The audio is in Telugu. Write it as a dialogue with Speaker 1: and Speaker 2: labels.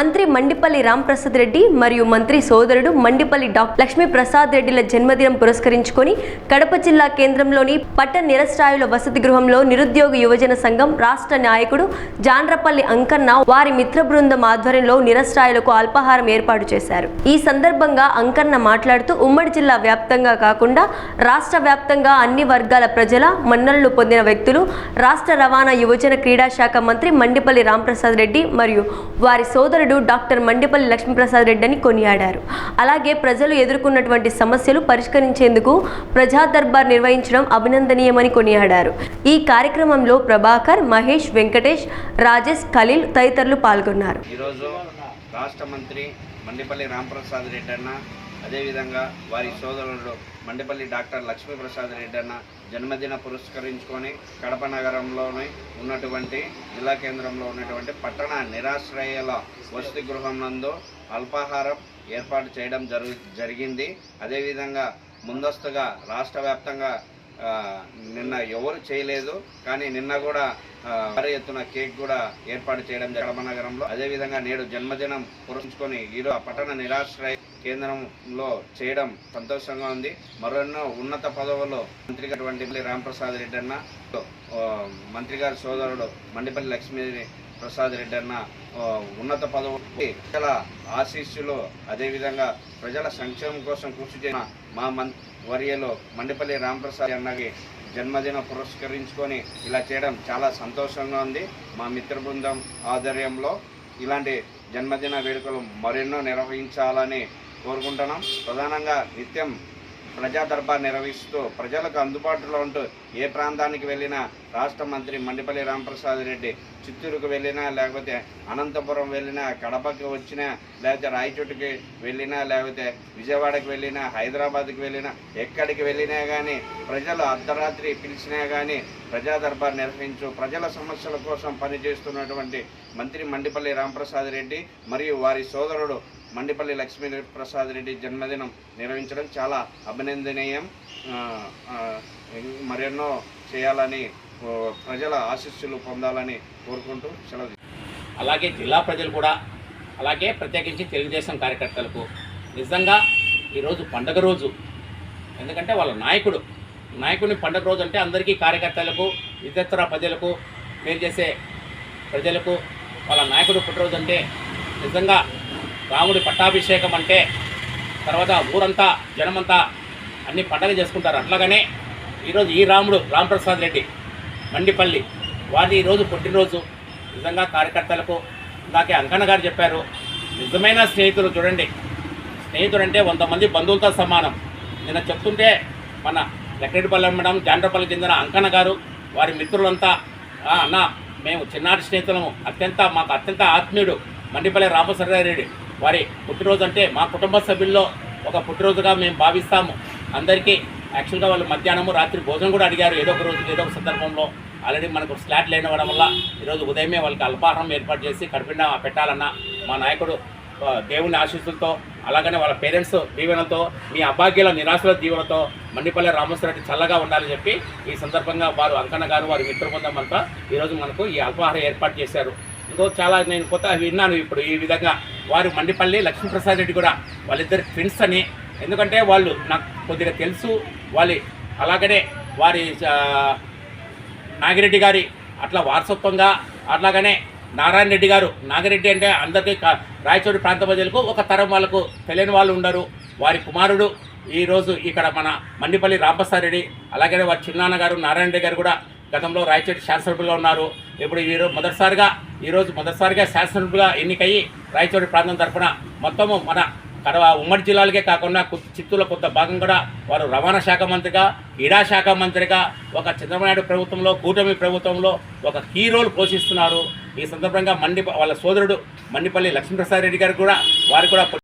Speaker 1: మంత్రి మండిపల్లి రాంప్రసాద్ రెడ్డి మరియు మంత్రి సోదరుడు మండిపల్లి డాక్టర్ లక్ష్మీ ప్రసాద్ రెడ్డిల జన్మదినం పురస్కరించుకొని కడప జిల్లా కేంద్రంలోని పట్ట నిరస్రాయుల వసతి గృహంలో నిరుద్యోగ యువజన సంఘం రాష్ట్ర నాయకుడు జాండ్రపల్లి అంకన్న వారి మిత్ర బృందం ఆధ్వర్యంలో నిరస్రాయులకు అల్పాహారం ఏర్పాటు చేశారు. ఈ సందర్భంగా అంకన్న మాట్లాడుతూ ఉమ్మడి జిల్లా వ్యాప్తంగా కాకుండా రాష్ట్ర వ్యాప్తంగా అన్ని వర్గాల ప్రజల మన్ననలు పొందిన వ్యక్తులు రాష్ట్ర రవాణా యువజన క్రీడా శాఖ మంత్రి మండిపల్లి రాంప్రసాద్ రెడ్డి మరియు వారి సోదరుడు డాక్టర్ మండిపల్లి లక్ష్మీప్రసాద్ రెడ్డి అని కొనియాడారు. అలాగే ప్రజలు ఎదుర్కొన్నటువంటి సమస్యలు పరిష్కరించేందుకు ప్రజా దర్బార్ నిర్వహించడం అభినందనీయమని కొనియాడారు. ఈ కార్యక్రమంలో ప్రభాకర్ మహేష్ వెంకటేష్ రాజేష్ ఖలీల్ తదితరులు పాల్గొన్నారు.
Speaker 2: ఈరోజు రాష్ట్ర మంత్రి మండిపల్లి రాంప్రసాద్ రెడ్డి అన్న అదేవిధంగా వారి సోదరుడు మండపల్లి డాక్టర్ లక్ష్మీప్రసాద్ రెడ్డి అన్న జన్మదిన పురస్కరించుకొని కడప నగరంలోని ఉన్నటువంటి జిల్లా కేంద్రంలో ఉన్నటువంటి పట్టణ నిరాశ్రయాల వసతి గృహం నందు అల్పాహారం ఏర్పాటు చేయడం జరుగు జరిగింది. అదేవిధంగా ముందస్తుగా రాష్ట్ర వ్యాప్తంగా నిన్న ఎవరు చేయలేదు కానీ నిన్న కూడా భారీ ఎత్తున కేక్ కూడా ఏర్పాటు చేయడం కడప నగరంలో. అదేవిధంగా నేడు జన్మదినం పురస్కరించుకొని ఈరోజు ఆ పట్టణ నిరాశ్రయ కేంద్రంలో చేయడం సంతోషంగా ఉంది. మరెన్నో ఉన్నత పదవుల్లో మంత్రి అటువంటి రామప్రసాద్ రెడ్డి అన్న మంత్రి గారి సోదరుడు మండిపల్లి లక్ష్మీ ప్రసాద్ రెడ్డి అన్న ఉన్నత పదవి ప్రజల ఆశీస్సులు అదేవిధంగా ప్రజల సంక్షేమం కోసం కృషి చేసిన మా మం వర్యలో మండిపల్లి రాంప్రసాద్ అన్నకి జన్మదిన పురస్కరించుకొని ఇలా చేయడం చాలా సంతోషంగా ఉంది. మా మిత్ర బృందం ఆధ్వర్యంలో ఇలాంటి జన్మదిన వేడుకలు మరెన్నో నిర్వహించాలని కోరుకుంటున్నాం. ప్రధానంగా నిత్యం ప్రజా దర్బార్ నిర్వహిస్తూ ప్రజలకు అందుబాటులో ఉంటూ ఏ ప్రాంతానికి వెళ్ళినా రాష్ట్ర మంత్రి మండిపల్లి రామప్రసాద్ రెడ్డి చిత్తూరుకు వెళ్ళినా లేకపోతే అనంతపురం వెళ్ళినా కడపకి వచ్చినా లేకపోతే రాయచోటుకి వెళ్ళినా లేకపోతే విజయవాడకి వెళ్ళినా హైదరాబాద్కి వెళ్ళినా ఎక్కడికి వెళ్ళినా కానీ ప్రజలు అర్ధరాత్రి పిలిచినా కానీ ప్రజా దర్బార్ నిర్వహించు ప్రజల సమస్యల కోసం పనిచేస్తున్నటువంటి మంత్రి మండిపల్లి రామప్రసాద్ రెడ్డి మరియు వారి సోదరుడు మండిపల్లి లక్ష్మీ ప్రసాద్ రెడ్డి జన్మదినం నిర్వహించడం చాలా అభినందనీయం. మరెన్నో చేయాలని ప్రజల ఆశీస్సులు పొందాలని కోరుకుంటూ సెలవు
Speaker 3: అలాగే జిల్లా ప్రజలు కూడా అలాగే ప్రత్యేకించి తెలుగుదేశం కార్యకర్తలకు నిజంగా ఈరోజు పండగ రోజు. ఎందుకంటే వాళ్ళ నాయకుడు నాయకుడిని పండగ రోజు అంటే అందరికీ కార్యకర్తలకు ఇతర ప్రజలకు మేలు చేసే ప్రజలకు వాళ్ళ నాయకుడు పుట్టినరోజు అంటే నిజంగా రాముడి పట్టాభిషేకం అంటే తర్వాత ఊరంతా జనమంతా అన్ని పండగ చేసుకుంటారు. అట్లాగనే ఈరోజు ఈ రాముడు రాంప్రసాద్ రెడ్డి మండిపల్లి వారి ఈరోజు పుట్టినరోజు. నిజంగా కార్యకర్తలకు ఇందాకే అంకన్న గారు చెప్పారు నిజమైన స్నేహితులు చూడండి. స్నేహితుడు అంటే వంద మంది బంధువులతో సమానం. నిన్న చెప్తుంటే మన లెక్కడిపల్లి మేడం జాండ్రపల్లి చెందిన అంకన్న గారు వారి మిత్రులంతా అన్న మేము చిన్నాటి స్నేహితులము అత్యంత మాకు అత్యంత ఆత్మీయుడు మండిపల్లి రామసరారెడ్డి వారి పుట్టినరోజు అంటే మా కుటుంబ సభ్యుల్లో ఒక పుట్టినరోజుగా మేము భావిస్తాము. అందరికీ యాక్చువల్గా వాళ్ళు మధ్యాహ్నము రాత్రి భోజనం కూడా అడిగారు. ఏదో ఒక రోజు ఏదో ఒక సందర్భంలో ఆల్రెడీ మనకు స్లాట్ లేనివ్వడం వల్ల ఈరోజు ఉదయమే వాళ్ళకి అల్పాహారం ఏర్పాటు చేసి కడుపుండా పెట్టాలన్న మా నాయకుడు దేవుని ఆశీస్సులతో అలాగనే వాళ్ళ పేరెంట్స్ దీవెనతో మీ అభాగ్యుల నిరాశల దీవెనతో మండిపల్లి రామేశ్వరరెడ్డి చల్లగా ఉండాలని చెప్పి ఈ సందర్భంగా వారు అంకన్న గారు వారి మిత్ర బృందం అంతా ఈరోజు మనకు ఈ అల్పాహారం ఏర్పాటు చేశారు. ఇదో చాలా నేను కొత్త విన్నాను ఇప్పుడు ఈ విధంగా. వారు మండిపల్లి లక్ష్మీప్రసాద్ రెడ్డి కూడా వాళ్ళిద్దరు ఫ్రెండ్స్ అని. ఎందుకంటే వాళ్ళు నాకు కొద్దిగా తెలుసు వాళ్ళు అలాగనే వారి నాగిరెడ్డి గారి అట్లా వారసత్వంగా అట్లాగనే నారాయణ రెడ్డి గారు. నాగిరెడ్డి అంటే అందరికీ క- రాయచోటి ప్రాంత ప్రజలకు ఒక తరం వాళ్ళకు తెలియని వాళ్ళు ఉండరు. వారి కుమారుడు ఈరోజు ఇక్కడ మన మండిపల్లి రామప్రసాద్ రెడ్డి అలాగే వారి చిన్నాన్న గారు నారాయణ రెడ్డి గారు కూడా గతంలో రాయచేటి శాసనసభ్యులుగా ఉన్నారు. ఇప్పుడు ఈరోజు మొదటిసారిగా ఈరోజు మొదటిసారిగా శాసనసభ్యులుగా ఎన్నికయ్యి రాయచోటి ప్రాంతం తరఫున మొత్తము మన కడవ ఉమ్మడి జిల్లాలకే కాకుండా చిత్తూరులో కొంత భాగం కూడా వారు రవాణా శాఖ మంత్రిగా క్రీడా శాఖ మంత్రిగా ఒక చంద్రబాబు ప్రభుత్వంలో కూటమి ప్రభుత్వంలో ఒక కీ రోల్ పోషిస్తున్నారు. ఈ సందర్భంగా మండి వాళ్ళ సోదరుడు మండిపల్లి లక్ష్మీప్రసాద్ రెడ్డి గారు కూడా వారు కూడా